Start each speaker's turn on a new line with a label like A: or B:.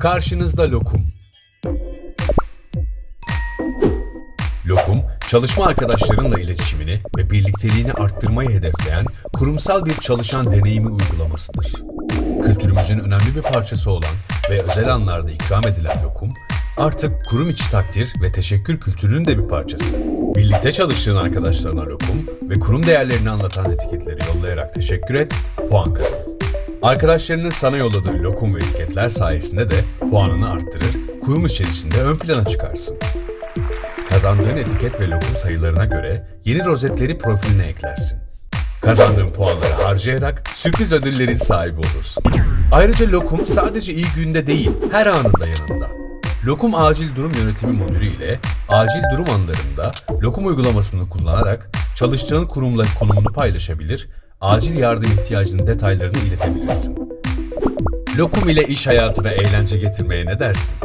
A: Karşınızda lokum. Lokum, çalışma arkadaşlarınla iletişimini ve birlikteliğini arttırmayı hedefleyen kurumsal bir çalışan deneyimi uygulamasıdır. Kültürümüzün önemli bir parçası olan ve özel anlarda ikram edilen lokum, artık kurum içi takdir ve teşekkür kültürünün de bir parçası. Birlikte çalıştığın arkadaşlarına lokum ve kurum değerlerini anlatan etiketleri yollayarak teşekkür et, puan kazan. Arkadaşlarının sana yolladığı lokum ve etiketler sayesinde de puanını arttırır, kurum içerisinde ön plana çıkarsın. Kazandığın etiket ve lokum sayılarına göre yeni rozetleri profiline eklersin. Kazandığın puanları harcayarak sürpriz ödüllerin sahibi olursun. Ayrıca Lokum sadece iyi günde değil, her anında yanında. Lokum Acil Durum Yönetimi modülü ile acil durum anlarında Lokum uygulamasını kullanarak çalıştığın kurumla konumunu paylaşabilir, acil yardım ihtiyacının detaylarını iletebilirsin. Lokum ile iş hayatına eğlence getirmeye ne dersin?